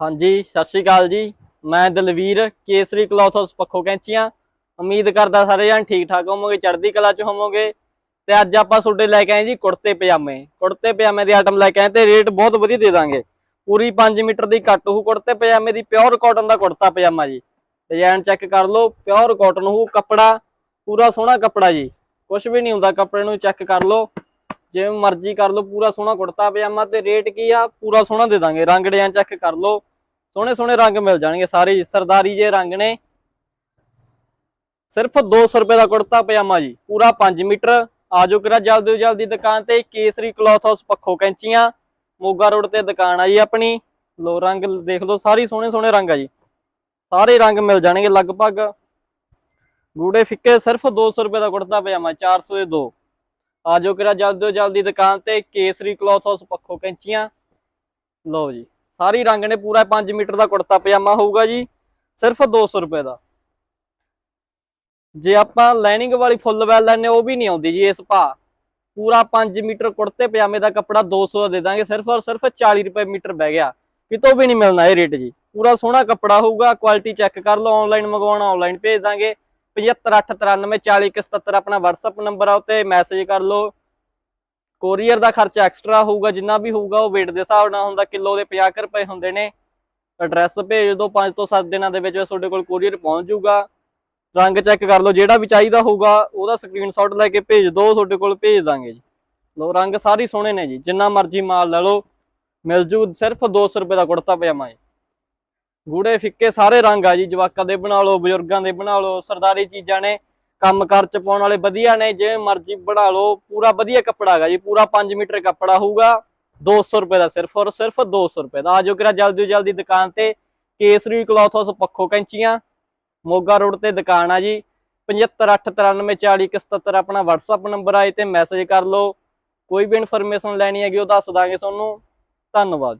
ਹਾਂਜੀ, ਸਤਿ ਸ਼੍ਰੀ ਅਕਾਲ ਜੀ। ਮੈਂ ਦਲਵੀਰ ਕੇਸਰੀ ਕਲੌਥ ਹਾਊਸ ਪੱਖੋ ਕੈਂਚੀਆਂ। ਉਮੀਦ ਕਰਦਾ ਸਾਰੇ ਜਣ ਠੀਕ ਠਾਕ ਹੋਵੋਗੇ, ਚੜ੍ਹਦੀ ਕਲਾ ਚ ਹੋਵੋਗੇ। ਤੇ ਅੱਜ ਆਪਾਂ ਤੁਹਾਡੇ ਲੈ ਕੇ ਆਏ ਜੀ ਕੁੜਤੇ ਪਜਾਮੇ। ਕੁੜਤੇ ਪਜਾਮੇ ਦੇ ਆਈਟਮ ਲੈ ਕੇ ਆਏ ਤੇ ਰੇਟ ਬਹੁਤ ਵਧੀਆ ਦੇ ਦਾਂਗੇ। ਪੂਰੀ 5 ਮੀਟਰ ਦੀ ਕੱਟ ਹੋਊ ਕੁੜਤੇ ਪਜਾਮੇ ਦੀ ਪਿਓਰ ਕਾਟਨ ਦਾ ਕੁੜਤਾ ਪਜਾਮਾ ਜੀ। ਡਿਜ਼ਾਈਨ ਚੈੱਕ ਕਰ ਲਓ ਪਿਓਰ ਕਾਟਨ ਹੋਊ ਕੱਪੜਾ, ਪੂਰਾ ਸੋਹਣਾ ਕੱਪੜਾ ਜੀ। ਕੁਝ ਵੀ ਨਹੀਂ ਹੁੰਦਾ, ਕੱਪੜੇ ਨੂੰ ਚੈੱਕ ਕਰ ਲਓ। ਜਿਵੇਂ ਮਰਜ਼ੀ ਕਰ ਲਓ ਪੂਰਾ ਸੋਹਣਾ ਕੁੜਤਾ ਪਜਾਮਾ ਤੇ ਰੇਟ ਕੀ ਆ? ਪੂਰਾ ਸੋਹਣਾ ਦੇ ਦਾਂਗੇ। ਰੰਗ ਡਿਜ਼ਾਈਨ ਚੈੱਕ ਕਰ ਲਓ। ਸੋਹਣੇ ਸੋਹਣੇ ਰੰਗ ਮਿਲ ਜਾਣਗੇ ਸਾਰੇ ਜੀ, ਸਰਦਾਰੀ ਜੇ ਰੰਗ ਨੇ। ਸਿਰਫ 200 ਰੁਪਏ ਦਾ ਕੁੜਤਾ ਪਜਾਮਾ ਜੀ। ਪੂਰਾ 5 ਮੀਟਰ। ਆਜੋ ਕਰਾ ਜਲਦੀ ਤੋਂ ਜਲਦੀ ਦੁਕਾਨ ਤੇ। ਕੇਸਰੀ ਕਲੌਥ ਹਾਊਸ ਪੱਖੋ ਕੈਂਚੀਆਂ। ਮੋਗਾ ਰੋਡ ਤੇ ਦੁਕਾਨ ਆ ਜੀ ਆਪਣੀ। ਲੋ ਰੰਗ ਦੇਖ ਲਓ ਸਾਰੀ ਸੋਹਣੇ ਸੋਹਣੇ ਰੰਗ ਆ ਜੀ। ਸਾਰੇ ਰੰਗ ਮਿਲ ਜਾਣਗੇ ਲਗਭਗ। ਗੂੜੇ ਫਿੱਕੇ ਸਿਰਫ 200 ਰੁਪਏ ਦਾ ਕੁੜਤਾ ਪਜਾਮਾ 400 ਦੇ ਦੋ। ਆਜੋ ਕਿਰਾ ਜਲਦੀ ਤੋਂ ਜਲਦੀ ਦੁਕਾਨ ਤੇ ਕੇਸਰੀ ਕਲੌਥ ਹਾਊਸ ਪੱਖੋ ਕੈਂਚੀਆਂ। ਲਓ ਜੀ, ਸਾਰੀ ਰੰਗ ਨੇ ਪੂਰਾ 5 ਮੀਟਰ ਦਾ ਕੁੜਤਾ ਪਜਾਮਾ ਹੋਊਗਾ ਜੀ, ਸਿਰਫ 200 ਰੁਪਏ ਦਾ। ਜੇ ਆਪਾਂ ਲਾਈਨਿੰਗ ਵਾਲੀ ਫੁੱਲ ਵੈਲ ਲੈਣੇ ਉਹ ਵੀ ਨਹੀਂ ਆਉਂਦੀ ਜੀ ਇਸ ਭਾਅ ਪੂਰਾ 5 ਮੀਟਰ ਕੁੜਤੇ ਪਜਾਮੇ ਦਾ ਕੱਪੜਾ 200 ਦਾ ਦੇ ਦਾਂਗੇ, ਸਿਰਫ ਔਰ ਸਿਰਫ 40 ਰੁਪਏ ਮੀਟਰ ਬਹਿ ਗਿਆ। ਕਿਤੋਂ ਵੀ ਨਹੀਂ ਮਿਲਣਾ ਇਹ ਰੇਟ ਜੀ। ਪੂਰਾ ਸੋਹਣਾ ਕੱਪੜਾ ਹੋਊਗਾ ਕੁਆਲਿਟੀ ਚੈੱਕ ਕਰ ਲਓ ਆਨਲਾਈਨ ਮੰਗਵਾਉਣਾ ਆਨਲਾਈਨ ਭੇਜ ਦਾਂਗੇ। 7589404177 ਆਪਣਾ WhatsApp ਨੰਬਰ ਆ, ਉੱਤੇ ਮੈਸੇਜ ਕਰ ਲਓ। ਕੋਰੀਅਰ ਦਾ ਖਰਚਾ ਐਕਸਟਰਾ ਹੋਊਗਾ, ਜਿੰਨਾ ਵੀ ਹੋਊਗਾ, ਉਹ weight ਦੇ ਹਿਸਾਬ ਨਾਲ ਹੁੰਦਾ, ਕਿਲੋ ਦੇ 50 ਕੁ ਰੁਪਏ ਹੁੰਦੇ ਨੇ। ਐਡਰੈਸ ਭੇਜ ਦਿਓ 5 ਤੋਂ 7 ਦਿਨਾਂ ਦੇ ਵਿੱਚ ਤੁਹਾਡੇ ਕੋਲ ਕੋਰੀਅਰ ਪਹੁੰਚ ਜਾਊਗਾ। ਰੰਗ ਚੈੱਕ ਕਰ ਲਓ, ਜਿਹੜਾ ਵੀ ਚਾਹੀਦਾ ਹੋਊਗਾ, ਉਹਦਾ ਸਕਰੀਨਸ਼ਾਟ ਲੈ ਕੇ ਭੇਜ ਦਿਓ, ਤੁਹਾਡੇ ਕੋਲ ਭੇਜ ਦਾਂਗੇ ਜੀ। ਲੋ ਰੰਗ ਸਾਰੇ ਸੋਹਣੇ ਨੇ ਜੀ, ਜਿੰਨਾ ਮਰਜ਼ੀ ਮਾਲ ਲੈ ਲਓ। ਮਿਲ ਜੂ ਸਿਰਫ 200 ਰੁਪਏ ਦਾ ਕੁੜਤਾ ਪਜਾਮਾ ਜੀ। ਗੂੜੇ ਫਿੱਕੇ ਸਾਰੇ ਰੰਗ ਆ ਜੀ, ਜਵਾਕਾਂ ਦੇ ਬਣਾ ਲਓ, ਬਜ਼ੁਰਗਾਂ ਦੇ ਬਣਾ ਲਓ, ਸਰਦਾਰੀ ਚੀਜ਼ਾਂ ਨੇ, ਕੰਮ ਕਾਰ ਚ ਪਾਉਣ ਵਾਲੇ ਵਧੀਆ ਨੇ ਜਿਵੇਂ ਮਰਜ਼ੀ ਬਣਾ ਲਓ, ਪੂਰਾ ਵਧੀਆ ਕੱਪੜਾ ਹੈਗਾ ਜੀ, ਪੂਰਾ 5 ਮੀਟਰ ਕੱਪੜਾ ਹੋਊਗਾ 200 ਰੁਪਏ ਦਾ ਸਿਰਫ ਔਰ ਸਿਰਫ 200 ਰੁਪਏ ਦਾ। ਆਜੋ ਕਿਰਾ ਜਲਦੀ ਜਲਦੀ ਦੁਕਾਨ ਤੇ, ਕੇਸਰੀ ਕਲੌਥ ਹਾਊਸ ਪੱਖੋ ਕੈਂਚੀਆਂ, ਮੋਗਾ ਰੋਡ ਤੇ ਦੁਕਾਨ ਆ ਜੀ 7589404177 ਆਪਣਾ WhatsApp ਨੰਬਰ ਆਏ ਤੇ ਮੈਸੇਜ ਕਰ ਲਓ, ਕੋਈ ਵੀ ਇਨਫੋਰਮੇਸ਼ਨ ਲੈਣੀ ਹੈਗੀ ਉਹ ਦੱਸ ਦਾਂਗੇ ਤੁਹਾਨੂੰ, ਧੰਨਵਾਦ।